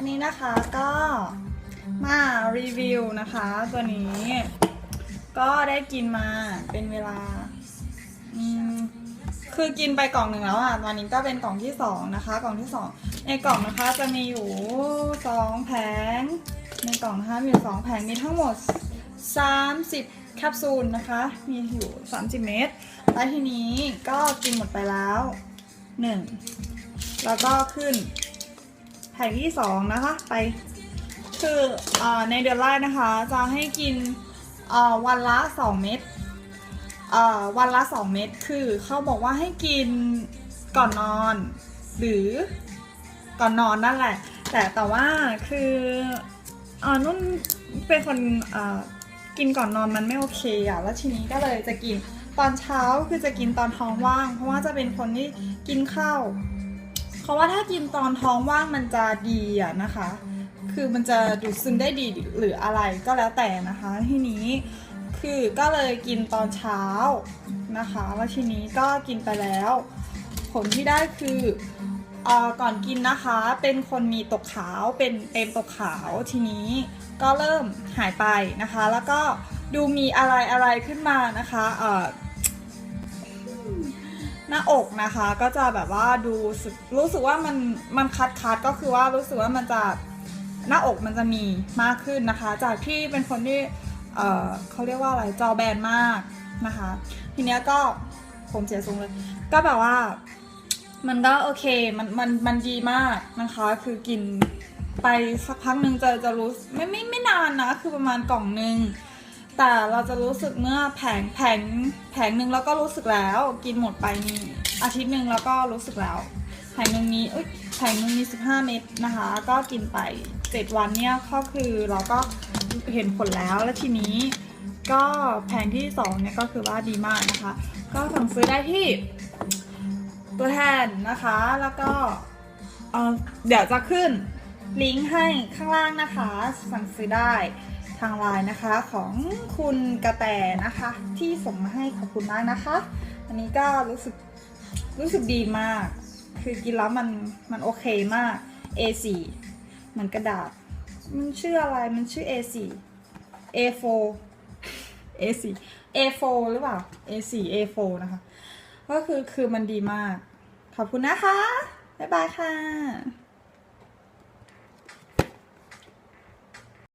อันนี้นะคะก็มารีวิวนะคะ ตัวนี้ ก็ได้กินมาเป็นเวลา คือกินไปกล่องหนึ่งแล้วอะตอนนี้ก็เป็นกล่องที่สองนะคะ กล่องที่สองในกล่องนะคะจะมีอยู่สองแผงในกล่องนะคะมีอยู่สองแผงมีทั้งหมด 30 แคปซูลนะคะ มีอยู่ 30 เม็ดแล้วทีนี้ก็กินหมดไปแล้วหนึ่งแล้วก็ขึ้น แผงที่สองนะคะไปคืออในเดือนแรกนะคะ จะให้กินวันละ 2 เม็ดวันละ 2 เม็ดคือเขาบอกว่าให้กินก่อนนอน หรือก่อนนอนนั่นแหละ แต่แต่ว่าคืออนุ่นเป็นคนกินก่อนนอนมันไม่โอเคอะแล้วทีนี้ก็เลยจะกินตอนเช้าคือจะกินตอนท้องว่าง เพราะว่าจะเป็นคนที่กินข้าว ราะว่าถ้ากินตอนท้องว่างมันจะดีอะนะคะ คือมันจะดูดซึมได้ดีหรืออะไรก็แล้วแต่นะคะ ทีนี้คือก็เลยกินตอนเช้านะคะแล้วทีนี้ก็กินไปแล้ว ผลที่ได้คืออ่อก่อนกินนะคะเป็นคนมีตกขาวเป็นเป็นตกขาวทีนี้ก็เริ่มหายไปนะคะ แล้วก็ดูมีอะไรอะไรขึ้นมานะคะอ่อ หน้าอกนะคะก็จะแบบว่าดูรู้สึกว่ามันมันคัดคัดก็คือว่ารู้สึกว่ามันจะหน้าอกมันจะมีมากขึ้นนะคะ จากที่เป็นคนที่เออเขาเรียกว่าอะไรจอแบนมากนะคะ ทีเนี้ยก็ผมเสียทรงเลย ก็แบบว่ามันก็โอเคมันมันมันดีมากนะคะ คือกินไปสักพักหนึ่งจะจะรู้ไม่ไม่ไม่นานนะ คือประมาณกล่องหนึ่ง แต่เราจะรู้สึกเมื่อแผงแผงแผงหนึ่งแล้วก็รู้สึกแล้ว กินหมดไปนี่อาทิตย์หนึ่งแล้วก็รู้สึกแล้ว แผงหนึ่งนี้อุ้ยแผงหนึ่งมี 15 เม็ดนะคะ ก็กินไป 7 วันเนี่ยก็คือเราก็เห็นผลแล้วแล้วทีนี้ ก็แผงที่2เนี่ยก็คือว่าดีมากนะคะ ก็สั่งซื้อได้ที่ตัวแทนนะคะแล้วก็เเดี๋ยวจะขึ้นลิงก์ให้ข้างล่างนะคะ สั่งซื้อได้ ทางไลน์นะคะของคุณกระแตนะคะ ที่ส่งมาให้ขอบคุณมากนะคะ อันนี้ก็รู้สึกรู้สึกดีมาก คือกินแล้วมันมันโอเคมาก A4 เหมือนกระดาษ มันชื่ออะไรมันชื่อ A4 A4 A4 A4 หรือเปล่า A4 A4 นะคะ ก็คือคือมันดีมาก ขอบคุณนะคะ บ๊ายบายค่ะ